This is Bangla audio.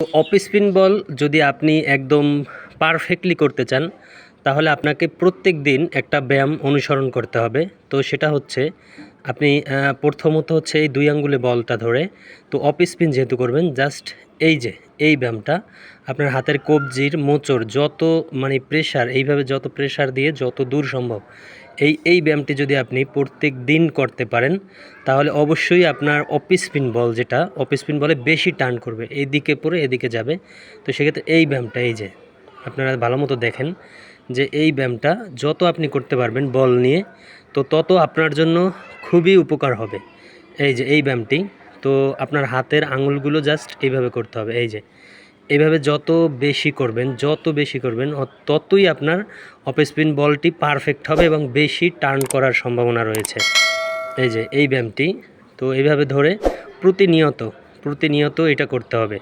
অফ স্পিন বল যদি আপনি একদম পারফেক্টলি করতে চান, তাহলে আপনাকে প্রত্যেক দিন একটা ব্যায়াম অনুসরণ করতে হবে। তো সেটা হচ্ছে আপনি প্রথমত হচ্ছে এই দুই আঙ্গুলে বলটা ধরে, তো অফ স্পিন যেহেতু করবেন, জাস্ট এই যে, এই ব্যায়ামটা, আপনার হাতের কবজির মোচড় যত মানে প্রেশার এইভাবে যত প্রেশার দিয়ে যত দূর সম্ভব, এই এই ব্যায়ামটি যদি আপনি প্রত্যেক দিন করতে পারেন, তাহলে অবশ্যই আপনার অফ স্পিন বল যেটা, অফ স্পিন বলে বেশি টার্ন করবে এইদিকে পরে এদিকে যাবে, তো সেক্ষেত্রে এই ব্যায়ামটা, এই যে, আপনারা ভালো মতো দেখেন যে এই ব্যায়ামটা যত আপনি করতে পারবেন বল নিয়ে, তো তত আপনার জন্য খুবই উপকার হবে। এই যে, এই ব্যায়ামটি, তো আপনার হাতের আঙুলগুলো জাস্ট এইভাবে করতে হবে। এই যে, এইভাবে যত বেশি করবেন, যত বেশি করবেন ততই আপনার অফ স্পিন বলটি পারফেক্ট হবে এবং বেশি টার্ন করার সম্ভাবনা রয়েছে। এই যে, এই ব্যায়ামটি, তো এইভাবে ধরে প্রতিনিয়ত প্রতিনিয়ত এটা করতে হবে।